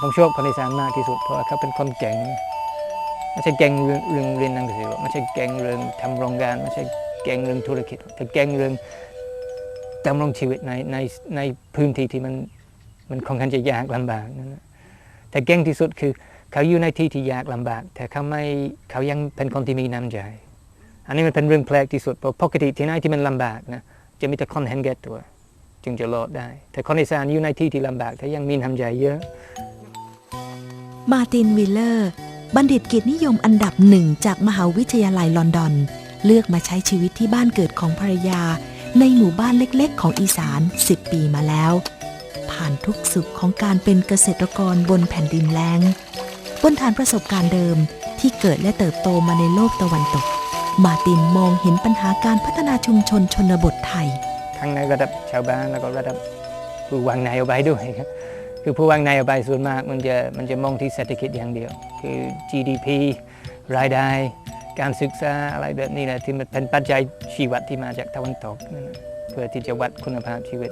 ผมชอบคนอีสานมากที่สุดเพราะเขาเป็นคนเก่งไม่ใช่เก่งเรื่องเรื่องเรียนหนังสือไม่ใช่เก่งเรื่องทำโรงงานไม่ใช่เก่งเรื่องธุรกิจแต่เก่งเรื่องดำรงชีวิตในในในพื้นที่ที่มันมันค่อนข้างจะยากลำบากนั่นแหละแต่เก่งที่สุดคือเขาอยู่ในที่ที่ยากลำบาก แต่เขาไม่เขายังเป็นคนที่มีน้ำใจอันนี้มันเป็นเรื่องแปลกที่สุดเพราะปกติที่ไหนที่มันลำบากนะจะมีแต่คนเห็นแก่ตัว จึงจะรอดได้ แต่คนอีสานอยู่ในที่ที่ลำบากแต่ยังมีน้ำใจเยอะ มาตินวิลเลอร์ บัณฑิตกียรตินิยมอันดับหนึ่งจากมหาวิทยาลัยลอนดอน เลือกมาใช้ชีวิตที่บ้านเกิดของภรรยา ในหมู่บ้านเล็กๆ ของอีสาน 10 ปีมาแล้ว ผ่านทุกสุขของการเป็นเกษตรกรบนแผ่นดินแล้ง บนฐานประสบการณ์เดิมที่เกิดและเติบโตมาในโลกตะวันตก มาตินมองเห็นปัญหาการพัฒนาชุมชนชนบทไทย ทั้งในระดับชาวบ้านแล้วก็ระดับผู้วางนโยบายด้วยครับ คือผู้วางนโยบายส่วนมากมันจะมันจะมองที่เศรษฐกิจอย่างเดียว คือ GDP รายได้ การศึกษาอะไรแบบนี้นะที่มันเป็นปัจจัยชีวัดที่มาจากตะวันตกนั่นเพื่อที่จะวัดคุณภาพชีวิต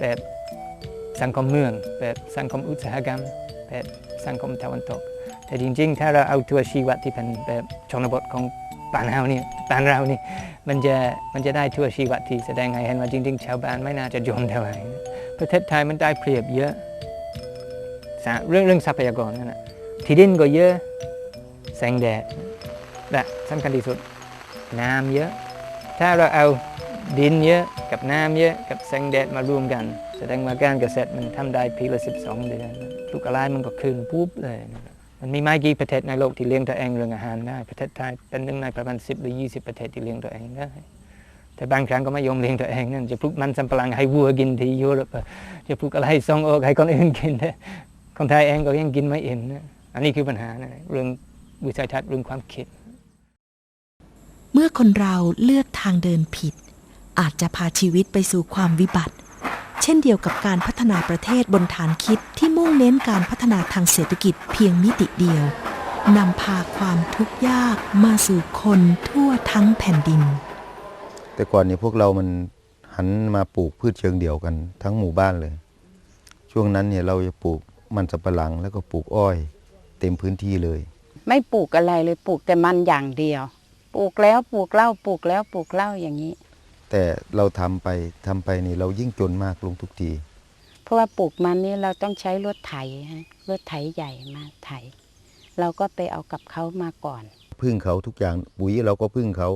แบบสังคมเมือง แบบสังคมอุตสาหกรรม แบบสังคมตะวันตก แต่จริงๆ ถ้าเราเอาตัวชีวัดที่เป็นแบบชนบทของบ้านเราเนี่บ้านเรานี่มันจะมันจะได้ทั่วชีวิตที่แสดงให้เห็นว่าจริง ๆ ชาวบ้านไม่น่าจะยอมเท่าไหร่ ประเทศไทยมันได้เปรียบเยอะ เรื่องเรื่องทรัพยากรนั่นแหะที่ดินก็เยอะ แสงแดดและสำคัญที่สุด น้ำเยอะ ถ้าเราเอาดินเยอะกับน้ำเยอะกับแสงแดดมารวมกัน แสดงว่าการเกษตรมันทำได้ปีละ 12 เดือนลูกอะไรมันก็คืนปุ๊บเลยมันมีไม่กี่ประเทศในโลกที่เลี้ยงตัวเองเรื่องอาหารได้ ประเทศไทยเป็นหนึ่งในประมาณ 10 หรือ 20 ประเทศที่เลี้ยงตัวเองได้ แต่บางครั้งก็ไม่ยอมเลี้ยงตัวเองนั่นจะปลูกมันสำปะหลังให้วัวกินที่ยุโรปจะปลูกอะไรให้ส่งออกให้คนอื่นกินแต่คนไทยเองก็ยังกินไม่อิ่มนะอันนี้คือปัญหานะเรื่องวิสัยทัศน์เรื่องความคิด เมื่อคนเราเลือกทางเดินผิด อาจจะพาชีวิตไปสู่ความวิบัติ เช่นเดียวกับการพัฒนาประเทศบนฐานคิดที่มุ่งเน้นการพัฒนาทางเศรษฐกิจเพียงมิติเดียวนำพาความทุกข์ยากมาสู่คนทั่วทั้งแผ่นดิน แต่ก่อนนี้พวกเรามันหันมาปลูกพืชเชิงเดี่ยวกัน ทั้งหมู่บ้านเลย ช่วงนั้นเนี่ยเราจะปลูกมันสำปะหลังแล้วก็ปลูกอ้อย เต็มพื้นที่เลย ไม่ปลูกอะไรเลยปลูกแต่มันอย่างเดียว ปลูกแล้วปลูกเหล้าปลูกแล้วปลูกเหล้าอย่างนี้ แต่เราทำไปทำไปนี่เรายิ่งจนมากลงทุกที เพราะว่าปลูกมันนี่เราต้องใช้รถไถฮะรถไถใหญ่มาไถ เราก็ไปเอากับเขามาก่อน พึ่งเขาทุกอย่างปุ๋ยเราก็พึ่งเขา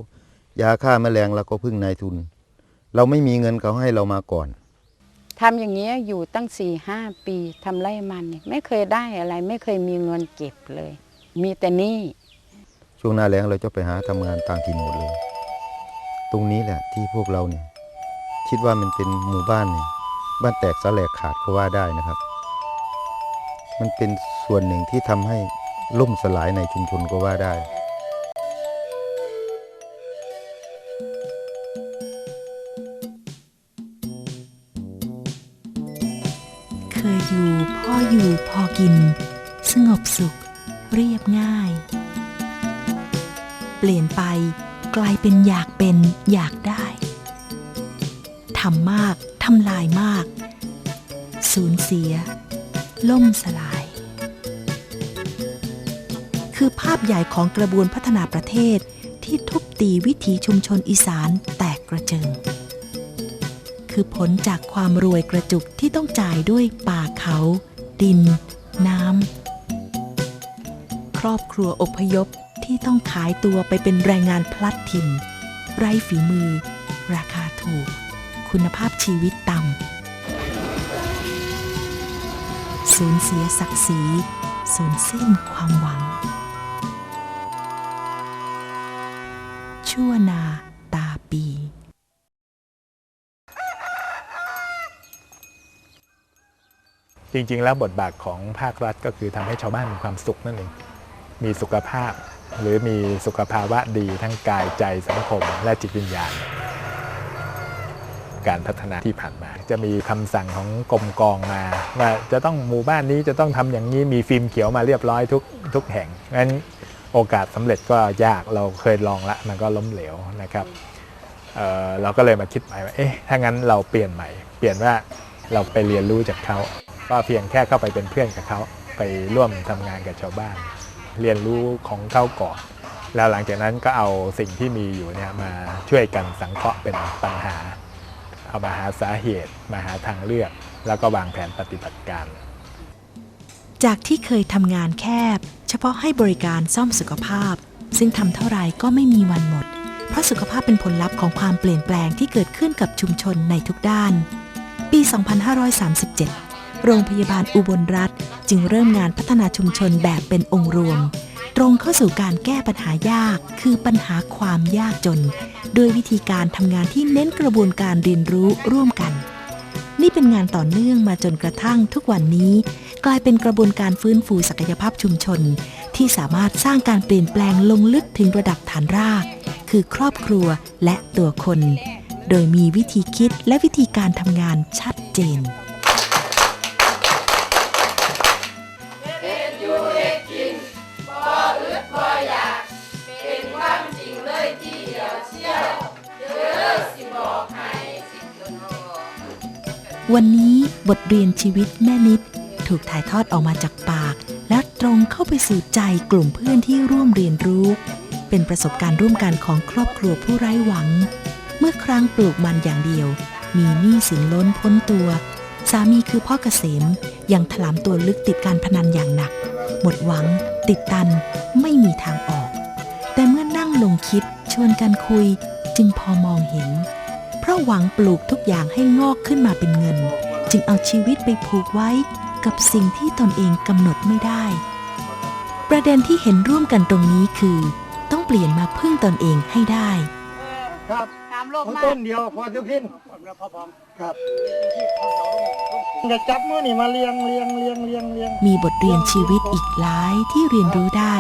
ยาฆ่าแมลงเราก็พึ่งนายทุน เราไม่มีเงินเขาให้เรามาก่อนทำอย่างนี้ยอยู่ตั้งสี่ห้าปีทำไร่มันเนี่ยไม่เคยได้อะไร ไม่เคยมีเงินเก็บเลย มีแต่หนี้ช่วงหน้าแล้งเราจะไปหาทำงานต่างถิ่นหมดเลย ตรงนี้แหละที่พวกเราเนี่ยคิดว่ามันเป็นหมู่บ้านเนี่ยบ้านแตกสลกขาดก็ว่าได้นะครับ มันเป็นส่วนหนึ่งที่ทำให้ล่มสลายในชุมชนก็ว่าได้ สุข เรียบง่าย เปลี่ยนไปกลายเป็นอยากเป็นอยากได้ทำมากทำลายมาก สูญเสีย ล่มสลาย คือภาพใหญ่ของกระบวนพัฒนาประเทศที่ทุบตีวิถีชุมชนอีสานแตกกระเจิง คือผลจากความรวยกระจุกที่ต้องจ่ายด้วยป่าเขา ดิน น้ำ ครอบครัวอพยพที่ต้องขายตัวไปเป็นแรงงานพลัดถิ่น ไร้ฝีมือ ราคาถูก คุณภาพชีวิตต่ำสูญเสียศักดิ์ศรีสูญสิ้นความหวัง ชั่วนาตาปีจริงๆ แล้วบทบาทของภาครัฐก็คือทำให้ชาวบ้านมีความสุขนั่นเอง มีสุขภาพ หรือมีสุขภาวะดีทั้งกายใจสังคมและจิตวิญญาณ การพัฒนาที่ผ่านมา จะมีคำสั่งของกรมกองมา ว่าจะต้องหมู่บ้านนี้จะต้องทำอย่างนี้มีฟิล์มเขียวมาเรียบร้อยทุกทุกแห่งงั้นโอกาสสำเร็จก็ยากเราเคยลองละมันก็ล้มเหลวนะครับเเราก็เลยมาคิดใหม่ว่าเอ๊ะถ้างั้นเราเปลี่ยนใหม่ เปลี่ยนว่าเราไปเรียนรู้จากเขาก็เพียงแค่เข้าไปเป็นเพื่อนกับเขาไปร่วมทำงานกับชาวบ้าน เรียนรู้ของเขาก่อน แล้วหลังจากนั้นก็เอาสิ่งที่มีอยู่เนี่ยมาช่วยกันสังเคราะห์เป็นปัญหา เอามาหาสาเหตุ มาหาทางเลือก แล้วก็วางแผนปฏิบัติการ จากที่เคยทำงานแคบ เฉพาะให้บริการซ่อมสุขภาพ ซึ่งทำเท่าไหร่ก็ไม่มีวันหมด เพราะสุขภาพเป็นผลลัพธ์ของความเปลี่ยนแปลงที่เกิดขึ้นกับชุมชนในทุกด้าน ปี 2537 โรงพยาบาลอุบลรัฐ จึงเริ่มงานพัฒนาชุมชนแบบเป็นองค์รวม ตรงเข้าสู่การแก้ปัญหายาก คือปัญหาความยากจนโดยวิธีการทำงานที่เน้นกระบวนการเรียนรู้ร่วมกัน นี่เป็นงานต่อเนื่องมาจนกระทั่งทุกวันนี้ กลายเป็นกระบวนการฟื้นฟูศักยภาพชุมชน ที่สามารถสร้างการเปลี่ยนแปลงลงลึกถึงระดับฐานราก คือครอบครัวและตัวคน โดยมีวิธีคิดและวิธีการทำงานชัดเจน วันนี้บทเรียนชีวิตแม่นิด ถูกถ่ายทอดออกมาจากปาก และตรงเข้าไปสู่ใจกลุ่มเพื่อนที่ร่วมเรียนรู้ เป็นประสบการณ์ร่วมกันของครอบครัวผู้ไร้หวัง เมื่อครั้งปลูกมันอย่างเดียว มีหนี้สินล้นพ้นตัว สามีคือพ่อเกษมยังถลำตัวลึกติดการพนันอย่างหนัก หมดหวัง ติดตัน ไม่มีทางออก แต่เมื่อนั่งลงคิดชวนกันคุย จึงพอมองเห็น เพราะหวังปลูกทุกอย่างให้งอกขึ้นมาเป็นเงิน จึงเอาชีวิตไปผูกไว้กับสิ่งที่ตนเองกำหนดไม่ได้ ประเด็นที่เห็นร่วมกันตรงนี้คือ ต้องเปลี่ยนมาพึ่งตนเองให้ได้ ครับตามโลกผมมาต้นเดียวพอทุกพินครับอย่าจับมือนี่มาเลียงเลียงเลียงเลียงเลียงมีบทเรียนชีวิตอีกหลายที่เรียนรู้ได้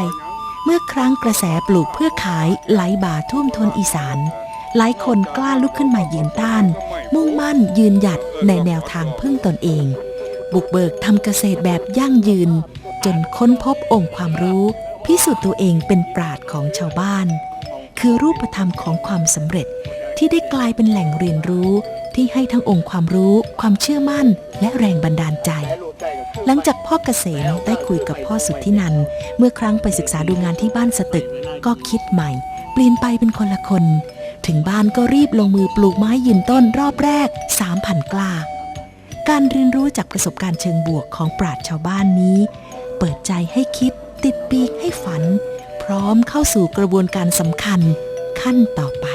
เมื่อครั้งกระแสปลูกเพื่อขายไหลบ่าท่วมทนอีสาน หลายคนกล้าลุกขึ้นมายืนต้าน มุ่งมั่นยืนหยัดในแนวทางพึ่งตนเอง บุกเบิกทำเกษตรแบบยั่งยืน จนค้นพบองค์ความรู้ พิสูจน์ตัวเองเป็นปราดของชาวบ้าน คือรูปธรรมของความสำเร็จที่ได้กลายเป็นแหล่งเรียนรู้ที่ให้ทั้งองค์ความรู้ ความเชื่อมั่น และแรงบันดาลใจ หลังจากพ่อเกษมได้คุยกับพ่อสุทธินัน เมื่อครั้งไปศึกษาดูงานที่บ้านสตึก ก็คิดใหม่ เปลี่ยนไปเป็นคนละคน ถึงบ้านก็รีบลงมือปลูกไม้ยืนต้นรอบแรก 3,000 กล้าการเรียนรู้จากประสบการณ์เชิงบวกของปราชญ์ชาวบ้านนี้ เปิดใจให้คิด ติดปีกให้ฝัน พร้อมเข้าสู่กระบวนการสำคัญ ขั้นต่อไป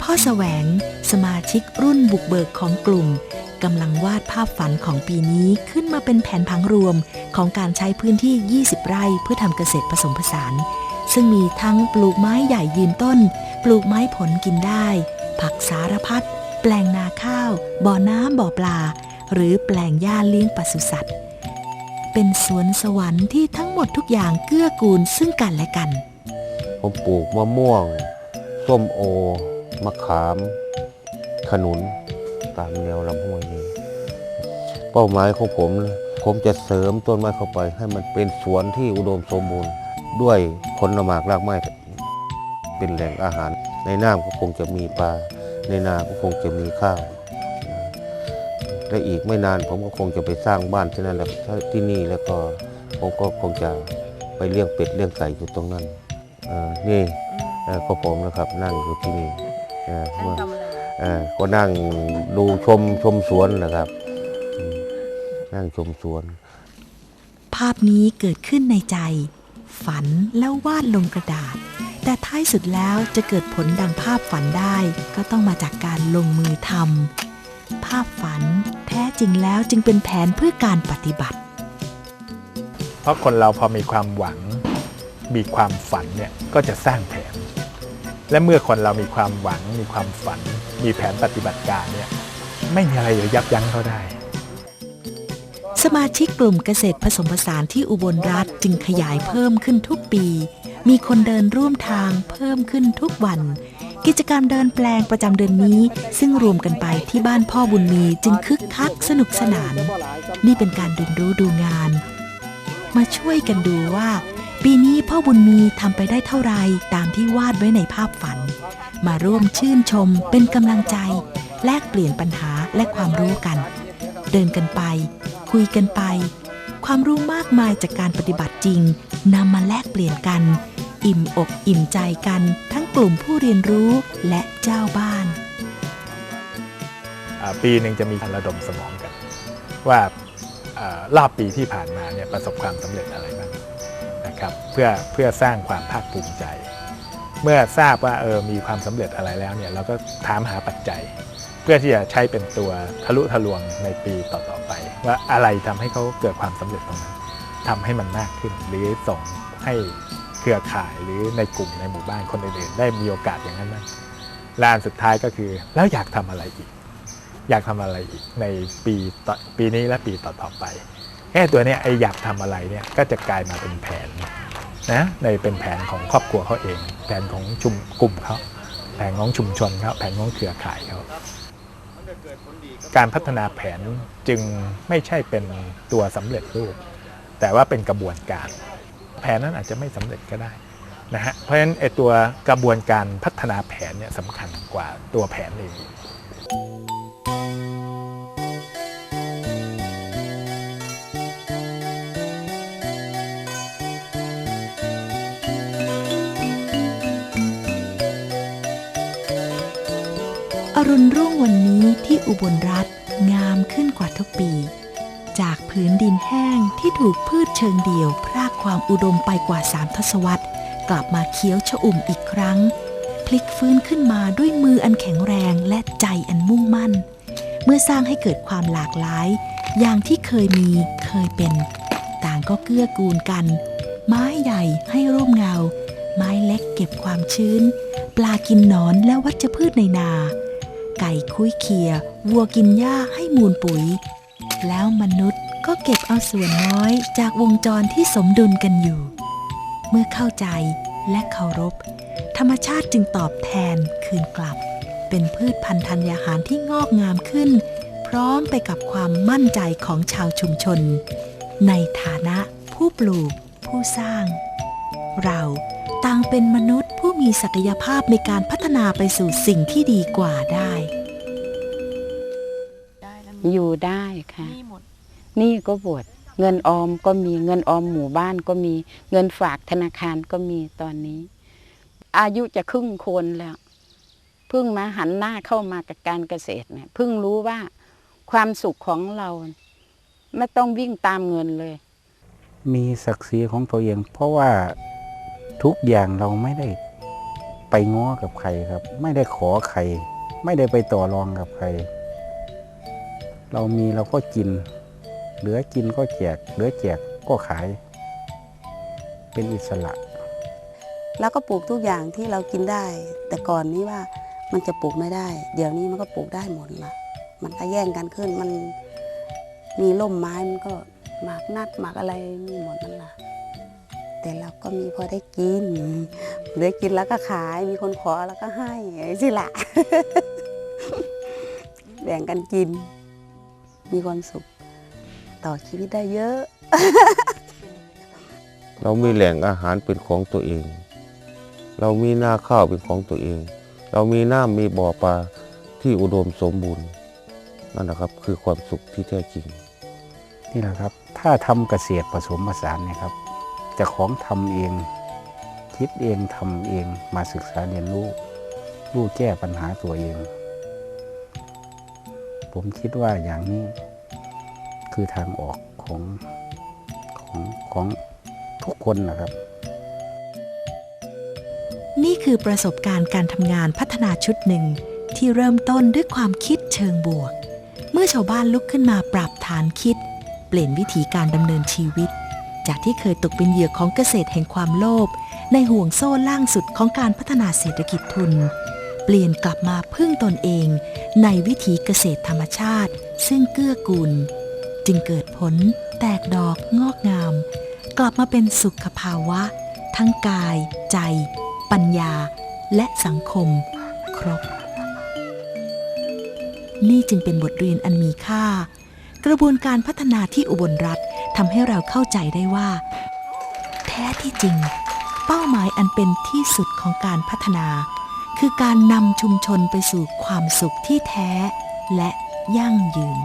พ่อแสวง สมาชิกรุ่นบุกเบิกของกลุ่ม กำลังวาดภาพฝันของปีนี้ขึ้นมาเป็นแผนผังรวมของการใช้พื้นที่ 20 ไร่เพื่อทำเกษตรผสมผสาน ซึ่งมีทั้งปลูกไม้ใหญ่ยืนต้น ปลูกไม้ผลกินได้ ผักสารพัด แปลงนาข้าว บ่อน้ำบ่อปลา หรือแปลงหญ้าเลี้ยงปศุสัตว์ เป็นสวนสวรรค์ที่ทั้งหมดทุกอย่างเกื้อกูลซึ่งกันและกัน ผมปลูกมะม่วง ส้มโอ มะขาม ขนุน ตามแนวลำห้วยนี้ เป้าหมายของผมผมจะเสริมต้นไม้เข้าไป ให้มันเป็นสวนที่อุดมสมบูรณ์ ด้วยผลหมากรากไม้เป็นแหล่งอาหาร ในน้ำก็คงจะมีปลา ในนาก็คงจะมีข้าวและอีกไม่นานผมก็คงจะไปสร้างบ้านที่นั่นแล้วที่นี่แล้วก็ผมก็คงจะไปเลี้ยงเป็ดเลี้ยงไก่อยู่ตรงนั้นนี่เอ่อก็ผมนะครับนั่งอยู่ที่นี่เอ่อเมื่อเอ่อ ก็นั่งดูชมชมสวนนะครับอืมนั่งชมสวน ภาพนี้เกิดขึ้นในใจ ฝันแล้ววาดลงกระดาษ แต่ท้ายสุดแล้วจะเกิดผลดังภาพฝันได้ ก็ต้องมาจากการลงมือทำภาพฝันแท้จริงแล้วจึงเป็นแผนเพื่อการปฏิบัติ เพราะคนเราพอมีความหวังมีความฝันเนี่ยก็จะสร้างแผน และเมื่อคนเรามีความหวัง มีความฝัน มีแผนปฏิบัติการเนี่ยไม่มีอะไรจะยับยั้งเขาได้ สมาชิกกลุ่มเกษตรผสมผสานที่อุบลรัฐจึงขยายเพิ่มขึ้นทุกปี มีคนเดินร่วมทางเพิ่มขึ้นทุกวัน กิจกรรมเดินแปลงประจำเดือนนี้ ซึ่งรวมกันไปที่บ้านพ่อบุญมีจึงคึกคักสนุกสนาน นี่เป็นการเรียนรู้ดูงาน มาช่วยกันดูว่า ปีนี้พ่อบุญมีทำไปได้เท่าไรตามที่วาดไว้ในภาพฝัน มาร่วมชื่นชมเป็นกำลังใจ แลกเปลี่ยนปัญหาและความรู้กัน เดินกันไป คุยกันไป ความรู้มากมายจากการปฏิบัติจริงนำมาแลกเปลี่ยนกัน อิ่มอกอิ่มใจกัน ทั้งกลุ่มผู้เรียนรู้และเจ้าบ้าน ปีหนึ่งจะมีการระดมสมองกัน ว่าอ่ารอบปีที่ผ่านมาเนี่ยประสบความสำเร็จอะไรบ้าง นะครับเพื่อเพื่อสร้างความภาคภูมิใจ เมื่อทราบว่าเออมีความสำเร็จอะไรแล้วเนี่ยเราก็ถามหาปัจจัย เพื่อที่จะใช้เป็นตัวทะลุทะลวงในปีต่อๆไป ว่าอะไรทำให้เขาเกิดความสำเร็จตรงนั้นทำให้มันมากขึ้น หรือส่งให้เครือข่ายหรือในกลุ่มในหมู่บ้านคนอื่นๆได้มีโอกาสอย่างนั้นบ้างละอันสุดท้ายก็คือแล้วอยากทำอะไรอีก อยากทำอะไรอีกในปีต่อปีนี้และปีต่อๆไป แค่ตัวเนี้ยไออยากทำอะไรเนี่ยก็จะกลายมาเป็นแผนนะในเป็นแผนของครอบครัวเขาเอง แผนของชุมกลุ่มเขาแผนของชุมชนเขาแผนของเครือข่ายเขาการพัฒนาแผนจึงไม่ใช่เป็นตัวสำเร็จรูป แต่ว่าเป็นกระบวนการ แผนนั้นอาจจะไม่สำเร็จก็ได้นะฮะเพราะฉะนั้นไอ้ตัวกระบวนการพัฒนาแผนเนี่ยสำคัญกว่าตัวแผนเอง อรุณรุ่งวันนี้ที่อุบลรัฐงามขึ้นกว่าทุกปี จากผืนดินแห้งที่ถูกพืชเชิงเดี่ยว พรากความอุดมไปกว่าสามทศวรรษ กลับมาเขียวชอุ่มอีกครั้ง พลิกฟื้นขึ้นมาด้วยมืออันแข็งแรงและใจอันมุ่งมั่น เมื่อสร้างให้เกิดความหลากหลาย อย่างที่เคยมีเคยเป็น ต่างก็เกื้อกูลกัน ไม้ใหญ่ให้ร่มเงา ไม้เล็กเก็บความชื้น ปลากินหนอนและวัชพืชในนา ไก่คุ้ยเคียวัวกินหญ้าให้มูลปุ๋ย แล้วมนุษย์ก็เก็บเอาส่วนน้อยจากวงจรที่สมดุลกันอยู่ เมื่อเข้าใจและเคารพ ธรรมชาติจึงตอบแทนคืนกลับ เป็นพืชพันธุ์ธัญญาหารที่งอกงามขึ้น พร้อมไปกับความมั่นใจของชาวชุมชน ในฐานะผู้ปลูกผู้สร้าง เราต่างเป็นมนุษย์ผู้มีศักยภาพในการพัฒนาไปสู่สิ่งที่ดีกว่าได้ อยู่ได้ค่ะนี่ก็บวชเงินออมก็มีเงินออมหมู่บ้านก็มีเงินฝากธนาคารก็มีตอนนี้ อายุจะครึ่งคนแล้ว เพิ่งมาหันหน้าเข้ามากับการเกษตรเนี่ยเพิ่งรู้ว่าความสุขของเรา ไม่ต้องวิ่งตามเงินเลย มีศักดิ์ศรีของตัวเอง เพราะว่าทุกอย่างเราไม่ได้ไปง้อกับใครครับ ไม่ได้ขอใคร ไม่ได้ไปต่อรองกับใคร เรามีเราก็กิน เหลือกินก็แจก เหลือแจกก็ขาย เป็นอิสระ แล้วก็ปลูกทุกอย่างที่เรากินได้ แต่ก่อนนี้ว่ามันจะปลูกไม่ได้ เดี๋ยวนี้มันก็ปลูกได้หมดละมันก็แย่งกันขึ้นมันมีร่มไม้มันก็หมากนัดหมากอะไรมีหมดนั่นแหละแต่เราก็มีพอได้กินได้กินแล้วก็ขายมีคนขอแล้วก็ให้สิละแบ่งกันกิน มีความสุข ต่อชีวิตได้เยอะ เรามีแหล่งอาหารเป็นของตัวเอง เรามีนาข้าวเป็นของตัวเอง เรามีน้ำมีบ่อปลาที่อุดมสมบูรณ์นั่นนะครับคือความสุขที่แท้จริง นี่แหละครับ ถ้าทำเกษตรผสมผสานเนี่ยครับเจะของทำเอง คิดเองทำเองมาศึกษาเรียนรู้ รู้แก้ปัญหาตัวเอง ผมคิดว่าอย่างนี้คือทางออกของของของทุกคนนะครับ นี่คือประสบการณ์การทำงานพัฒนาชุดหนึ่งที่เริ่มต้นด้วยความคิดเชิงบวก เมื่อชาวบ้านลุกขึ้นมาปรับฐานคิด เปลี่ยนวิธีการดำเนินชีวิต จากที่เคยตกเป็นเหยื่อของเกษตรแห่งความโลภในห่วงโซ่ล่างสุดของการพัฒนาเศรษฐกิจทุน เปลี่ยนกลับมาพึ่งตนเองในวิถีเกษตรธรรมชาติ ซึ่งเกื้อกูล จึงเกิดผลแตกดอกงอกงาม กลับมาเป็นสุขภาวะ ทั้งกาย ใจ ปัญญา และสังคม ครบ นี่จึงเป็นบทเรียนอันมีค่า กระบวนการพัฒนาที่อุบลรัฐทำให้เราเข้าใจได้ว่า แทท้ที่จริง เป้าหมายอันเป็นที่สุดของการพัฒนา คือการนำชุมชนไปสู่ความสุขที่แท้และยั่งยืน